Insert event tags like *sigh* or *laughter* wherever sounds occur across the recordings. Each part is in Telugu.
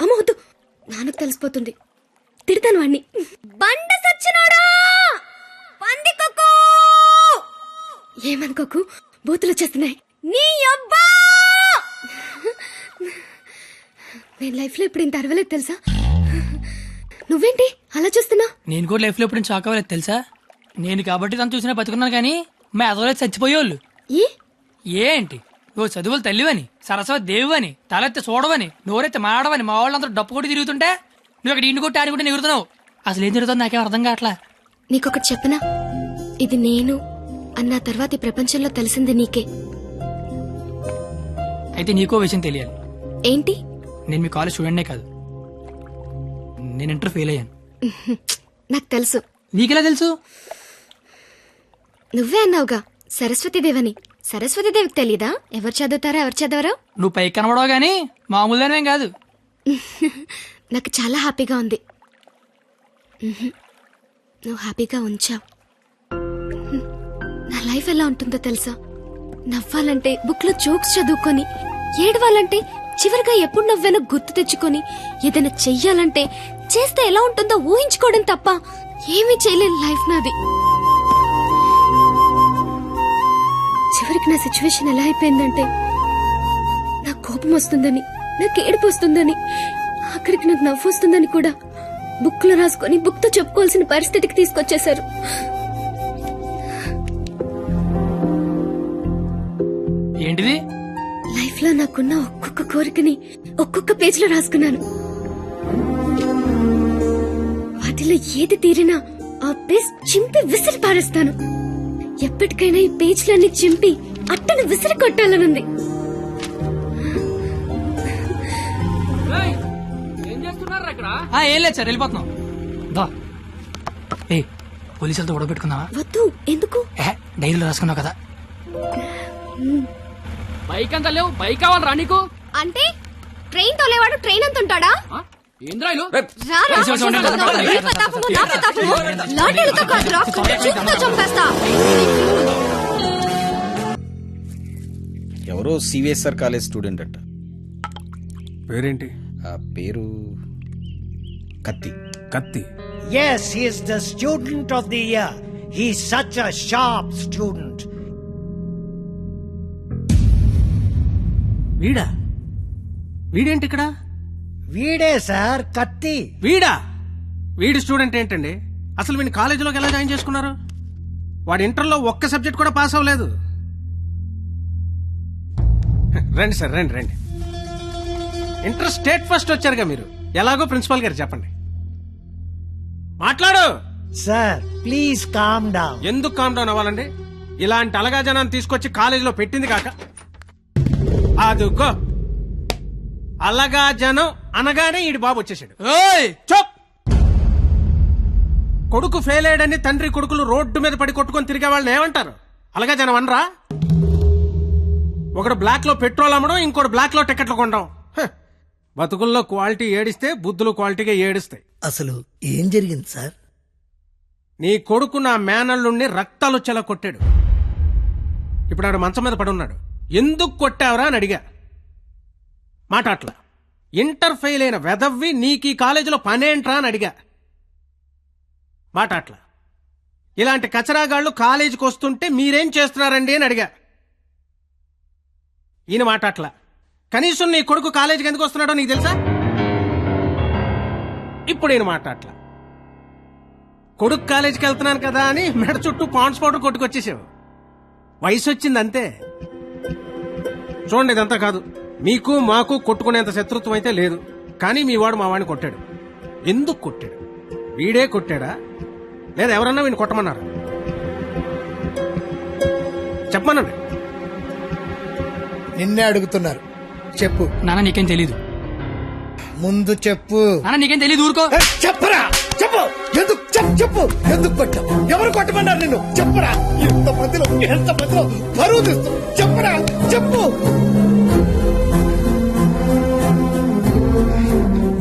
అమ్మ వద్దు. నాన్నకు తెలిసిపోతుంది. తిడతాను వాణ్ణి. బండ సచ్చినాడా? పందికొక్కు ఏమనుకోకు బూతులు వచ్చేస్తున్నాయి. నీ అబ్బా! నేను లైఫ్లో ఇప్పుడు ఇంత అరవలేదు తెలుసా? నువ్వేంటి? అలా చూస్తున్నా? నేను కూడా లైఫ్లో ఎప్పుడు షాక్ అవ్వలేదు తెలుసా? నేను కాబట్టి తను చూసినా బతుకున్నాను కానీ మా ఎదవలేదు చచ్చిపోయేవాళ్ళు. ఏ? ఏంటి? ఓ చదువులు తల్లివని సరస్వతి దేవివని తలెత్తి చూడవని నోరెత్తి మాడవని మా వాళ్ళందరూ డప్పు కొట్టి తిరుగుతుంటే నువ్వు అక్కడ ఇంటి కొట్టి ఆడుకుంటే ఎగురుతున్నావు. అసలు ఏం జరుగుతుంది నాకేం అర్థం కావట్లా. నీకొకటి చెప్పనా? ఇది నేను అన్న తర్వాత ఈ ప్రపంచంలో తెలిసింది నీకే. అయితే నీకో విషయం తెలియాలి. ఏంటి? నేను మీ కాలేజ్ స్టూడెంట్నే కాదు. నేను ఇంటర్ ఫెయిల్ అయ్యాను. *laughs* నాకు తెలుసు. నీకెలా తెలుసు? నువ్వే అన్నావుగా సరస్వతీదేవని సరస్వతీదేవికి తెలీదా? ఎవరు చదువుతారా ఎవరు చదవరా? నువ్వు పైకి కనబడవు కానీ మామూలుగానే కాదు. *laughs* నాకు చాలా హ్యాపీగా ఉంది. ఉహుం. నువ్వు హ్యాపీగా ఉంచావు. ఉహుం. నా లైఫ్ ఎలా ఉంటుందో తెలుసా? నవ్వాలంటే బుక్లో జోక్స్ చదువుకొని ఏడవాలంటే చివరిగా ఎప్పుడు నవ్వానో గుర్తు తెచ్చుకొని ఏదైనా చెయ్యాలంటే చేస్తే ఎలా ఉంటుందో ఊహించుకోవడం తప్ప ఏమీ చేయలేని లైఫ్ నాది. నా సిచ్యువేషన్ ఎలా అయిపోయిందంటే నాకు కోపం వస్తుందని నాకు ఏడుపు వస్తుందని ఆఖరికి నాకు నవ్వు వస్తుందని కూడా బుక్లో రాసుకొని బుక్తో చెప్పుకోవాల్సిన పరిస్థితికి తీసుకొచ్చేశారు. ఏంటిది? లైఫ్లో నాకున్న ఒక్కొక్క కోరికని ఒక్కొక్క పేజ్లో రాసుకున్నాను. వాటిలో ఏది తీరినా ఆ పేజ్ చింపి విసిరి పారేస్తాను ఎప్పటికైనా ఈ పేజ్లన్నీ చింపి అట్టను విసిరి కొట్టాలనుంది ఏం లేదు సార్ వెళ్ళిపోతున్నాం దా ఏ పోలీసులతో గొడవ పెట్టుకుందామా వద్దు ఎందుకు ఏ డైరీలో రాసుకున్నావు కదా బైక్ అంత లేవు బైక్ కావాలరా నీకు అంటే ట్రైన్ తోలేవాడు ట్రైన్ అంత ఉంటాడా ఆ? ఎవరో సివిఎస్ఆర్ కాలేజ్ స్టూడెంట్ అంట. పేరేంటి? ఆ పేరు కత్తి. కత్తి? Yes, he is the student of the year. He's such a sharp student. వీడా? వీడేంటి ఇక్కడ? వీడే సార్ కత్తి. వీడా? వీడి స్టూడెంట్ ఏంటండి? అసలు వీడిని కాలేజీలోకి ఎలా జాయిన్ చేసుకున్నారు? వాడు ఇంటర్లో ఒక్క సబ్జెక్ట్ కూడా పాస్ అవ్వలేదు. రండి సార్ రండి రండి. ఇంటర్ స్టేట్ ఫస్ట్ వచ్చారుగా మీరు. ఎలాగో ప్రిన్సిపాల్ గారు చెప్పండి. మాట్లాడు. సార్ ప్లీజ్ కామ్ డౌన్ ఎందుకు కామ్ డౌన్ అవ్వాలండి? ఇలాంటి అలగా జనాన్ని తీసుకొచ్చి కాలేజీలో పెట్టింది కాక. అదుగో. అలగా జనం అనగానే ఈడి బాబు వచ్చేసాడు. చప్! కొడుకు ఫెయిల్ అయ్యాడని తండ్రి కొడుకులు రోడ్డు మీద పడి కొట్టుకొని తిరిగే వాళ్ళని ఏమంటారు? అలాగే జనం అనరా? ఒకడు బ్లాక్లో పెట్రోల్ అమ్మడం ఇంకోటి బ్లాక్లో టికెట్లు కొనడం. బతుకుల్లో క్వాలిటీ ఏడిస్తే బుద్ధులు క్వాలిటీగా ఏడుస్తాయి. అసలు ఏం జరిగింది సార్? నీ కొడుకు నా మేనల్లుణ్ణి రక్తాలు వచ్చేలా కొట్టాడు ఇప్పుడు ఆడు మంచం మీద పడి ఉన్నాడు ఎందుకు కొట్టావురా అని అడిగా. మాట అట్లా ఇంటర్ ఫెయిల్ అయిన వెదవ్వి నీకు ఈ కాలేజీలో పనేంట్రా అని అడిగా. మాట అట్లా ఇలాంటి కచరాగాళ్ళు కాలేజీకి వస్తుంటే మీరేం చేస్తున్నారండి అని అడిగా. ఈయన మాట అట్లా కనీసం నీ కొడుకు కాలేజీకి ఎందుకు వస్తున్నాడో నీకు తెలుసా? ఇప్పుడు ఈయన మాట అట్లా కొడుకు కాలేజీకి వెళ్తున్నాను కదా అని మెడ చుట్టూ పాండ్స్ పౌడర్ కొట్టుకొచ్చేసావు. వయసు వచ్చింది అంతే. చూడండి ఇదంతా కాదు. మీకు మాకు కొట్టుకునేంత శత్రుత్వం అయితే లేదు. కానీ మీ వాడు మా వాడిని కొట్టాడు. ఎందుకు కొట్టాడు? వీడే కొట్టాడా? లేదా ఎవరన్నా వీడిని కొట్టమన్నారు? చెప్పమనండి. నిన్నే అడుగుతున్నారు. చెప్పు. నాన్న నీకేం తెలీదు. ముందు చెప్పు. నాన్న నీకేం తెలీదు ఊరుకో. చెప్పరా? చెప్పు. ఎందుకు? చెప్పు చెప్పు. ఎందుకు కొట్టావు? ఎవరు కొట్టమన్నారు నిన్ను? చెప్పరా? ఎంత మందిలో ఎంత మందిలో పరువు తీస్తూ? చెప్పరా? చెప్పు.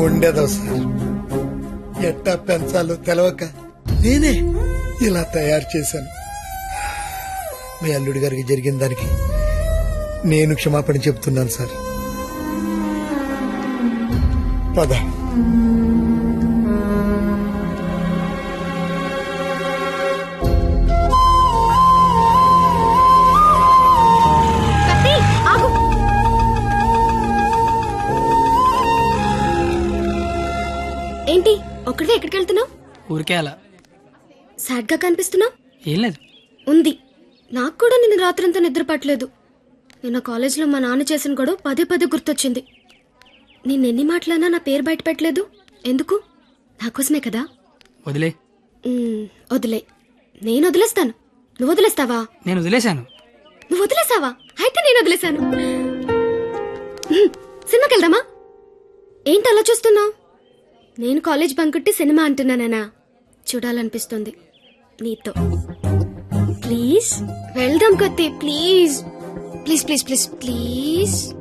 ఉండేదో సార్ ఎట్టా పెంచాలో తెలవక నేనే ఇలా తయారు చేశాను. మీ అల్లుడి గారికి జరిగిన దానికి నేను క్షమాపణ చెప్తున్నాను సార్. పద. ఏంటి ఒక్కడే ఎక్కడికి వెళ్తున్నావు ఊరికే అలా సాడ్గా కనిపిస్తున్నావు? ఏం లేదు. ఉంది. నాకు కూడా నిన్న రాత్రంతా నిద్ర పట్టలేదు నిన్న కాలేజీలో మా నాన్న చేసిన గొడవ పదే పదే గుర్తొచ్చింది. నిన్నెన్ని మాటలన్నా నా పేరు బయట పెట్టలేదు. ఎందుకు? నా కోసమే కదా? వదిలే. వదిలే. నేను వదిలేస్తాను. నువ్వు వదిలేస్తావా? నేను వదిలేశాను. నువ్వు వదిలేసావా? అయితే నేను వదిలేశాను. సినిమాకి వెళ్దామా ఏంటి అలా చూస్తున్నావు? నేను కాలేజ్ బంకుట్టి సినిమా అంటున్నానా చూడాలనిపిస్తుంది. నీతో. ప్లీజ్. వెళ్దాం కత్తి please. Please please please please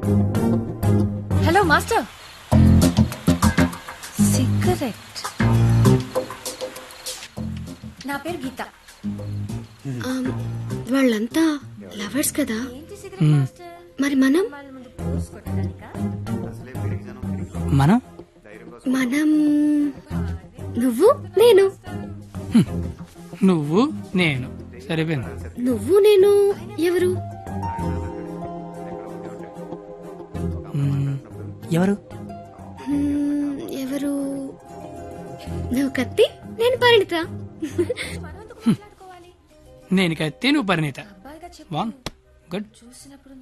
hello master cigarette నా పేరు గీత. వాళ్ళంతా లవర్స్ కదా? మ్మ్. మరి మనం? మనం? మనం నువ్వు నేను. నువ్వు నేను. సరిపోయింది. నువ్వు నేను ఎవరు? ఎవరు? ఎవరు? నువ్వు కత్తి నేను పరిణిత. నేను కత్తి నువ్వు పరిణీత. గుడ్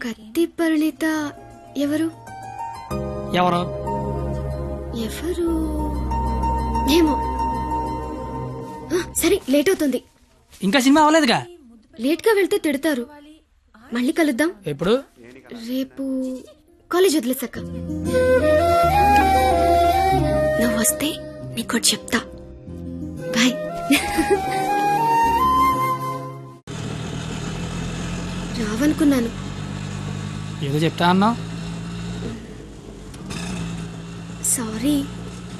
కత్తి పరిణిత ఎవరు? ఎవరు? ఎవరు? ఏమో. ఆ, సరే లేట్ అవుతుంది. ఇంకా సినిమా అవ్వలేదుగా? లేట్గా వెళ్తే తిడతారు. మళ్ళీ కలుద్దాం. ఎప్పుడు? రేపు కాలేజ్ వదిలేసాక నువ్వు వస్తే నీకోటి చెప్తా. బాయ్ రావనుకున్నాను. ఏదో చెప్తా అన్నావు? సారీ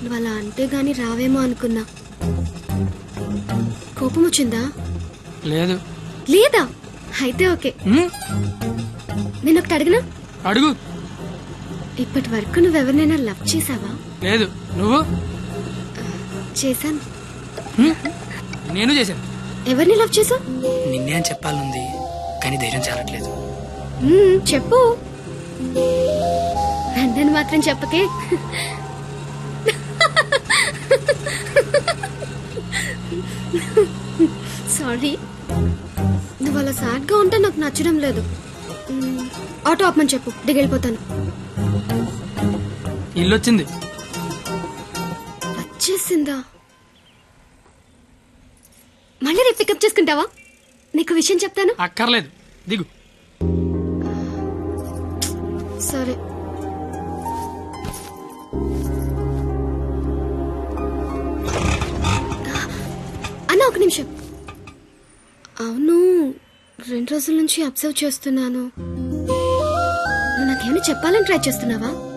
నువ్వు అలా అంటే గాని రావేమో అనుకున్నా. కోపం వచ్చిందా? లేదు. లేదా? అయితే ఓకే. నేను ఒకటి అడిగినా? అడుగు. ఇప్పటి వరకు నువ్వెవరినైనా లవ్ చేసావా లేదు. నువ్వు? చేశాను. నేను చేశాను. ఎవరిని లవ్ చేసావు నిన్నే అని చెప్పాలనుంది కానీ ధైర్యం చాలట్లేదు. చెప్పు. నన్ను మాత్రం చెప్పకే. సారీ. నువ్వు అలా సాడ్గా ఉంటే నాకు నచ్చడం లేదు. ఆటో ఆపమని చెప్పు దిగెళ్ళిపోతాను. ఇల్లు వచ్చింది వచ్చేసిందా? మళ్ళీ రేపు పికప్ చేసుకుంటావా? నీకు విషయం చెప్తాను. అక్కర్లేదు. దిగు. సరే. అన్న ఒక నిమిషం. అవును రెండు రోజుల నుంచి అబ్జర్వ్ చేస్తున్నాను. నాకేమైనా చెప్పాలని ట్రై చేస్తున్నావా?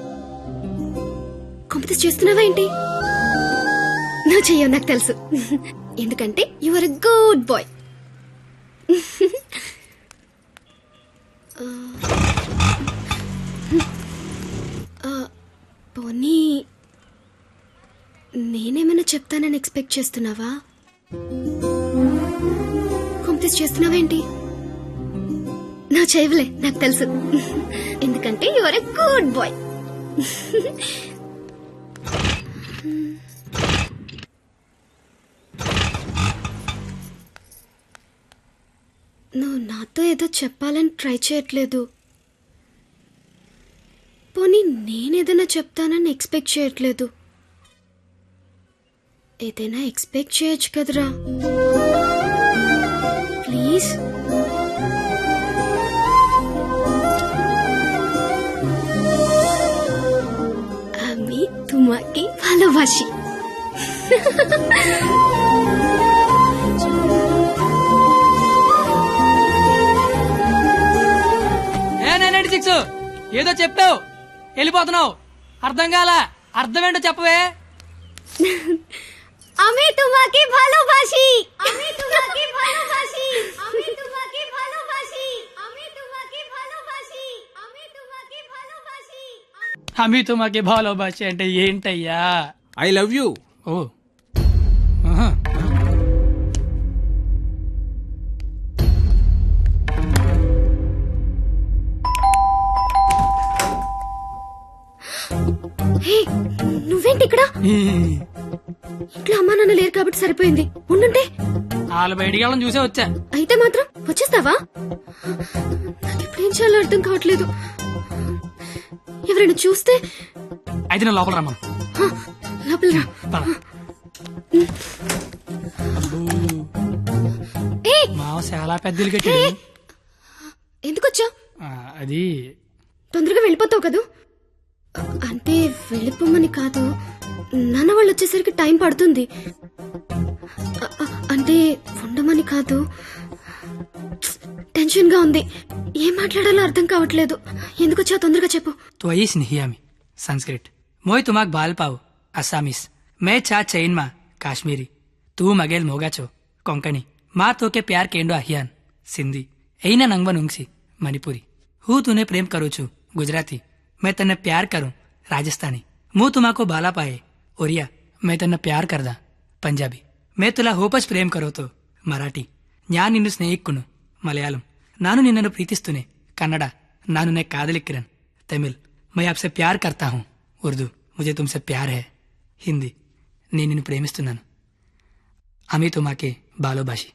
కంపెనీస్ చేస్తున్నావా ఏంటి? నువ్వు చెయ్యవు నాకు తెలుసు. ఎందుకంటే you are a good boy పోనీ నేనేమైనా చెప్తానని ఎక్స్పెక్ట్ చేస్తున్నావా? కంప్లీట్ చేస్తున్నావేంటి నా చేయవులే నాకు తెలుసు. ఎందుకంటే you are a good boy నువ్వు నాతో ఏదో చెప్పాలని ట్రై చేయట్లేదు. పోనీ నేను ఏదైనా చెప్తానని ఎక్స్పెక్ట్ చేయట్లేదు. ఏదైనా ఎక్స్పెక్ట్ చేయొచ్చు కదరా. ప్లీజ్. అవి తుమాకి ভালোবাসি ఏ నైన్ సిక్స్ ఏదో చెప్పావు వెళ్ళిపోతున్నావు అర్థం కాల అర్థం ఏంటో చెప్పవే আমি তোমাকে ভালোবাসি আমি তোমাকে ভালোবাসি আমি তোমাকে హమీతో మాకే భాలో భాష అంటే ఏంటయ్యా? I love you. ఓ. ఆహా. హే నువ్వేంటి ఇక్కడ? ఇంట్లో అమ్మా నాన్న లేరు కాబట్టి సరిపోయింది. ఉండుంటే. వాళ్ళ బయటికి వెళ్ళడం చూసే వచ్చా. అయితే మాత్రం వచ్చేస్తావా? నాకు ఇప్పుడు ఏం చేయాలో అర్థం కావట్లేదు. ఎవరైనా చూస్తే? అయితే నేను లోపల రమ్మను. హ, లోపల రా. పద. ఏ! మావ చాలా పెద్దలు కట్టాడు ఎందుకు వచ్చావు ఆ, అది తొందరగా వెళ్ళిపోతావు కదూ? అంటే వెళ్ళిపోమని కాదు నాన్న వాళ్ళు వచ్చేసరికి టైం పడుతుంది. అ- అ- అంటే ఉండమని కాదు. టెన్షన్గా ఉంది. ఏం మాట్లాడాలో అర్థం కావట్లేదు. ఎందుకు తొందరగా చెప్పు. tois nihi ami sanskrit moi tumak bal pau assamese मैं चा चैन मा काश्मीरी तू मगेल मोगा छो कोंकणी मा तो के प्यार केंडो अहियान સિંધી એના નંગવન ઊંઘસી મણિપુરી હું તુને પ્રેમ કરું છું ગુજરાતી મેં તને પ્યાર કરું રાજસ્થાની હું તુમાકો બાલા પાયે ઓરિયા મેં તને પ્યાર કરદા પંજાબી મેં તુલા હોપ જ પ્રેમ કરો તો મરાઠી ન્યા నిన్ను స్నేహిక్కును మలయాళం నాను నిన్నను ప్రీతిస్తూనే కన్నడ నాను నే కాదలిక్కిరన్ తమిళ్ मैं आपसे प्यार करता हूँ उर्दू मुझे तुमसे प्यार है हिंदी నేను నిన్ను ప్రేమిస్తున్నాను అమితో మాకే బాలోబాషి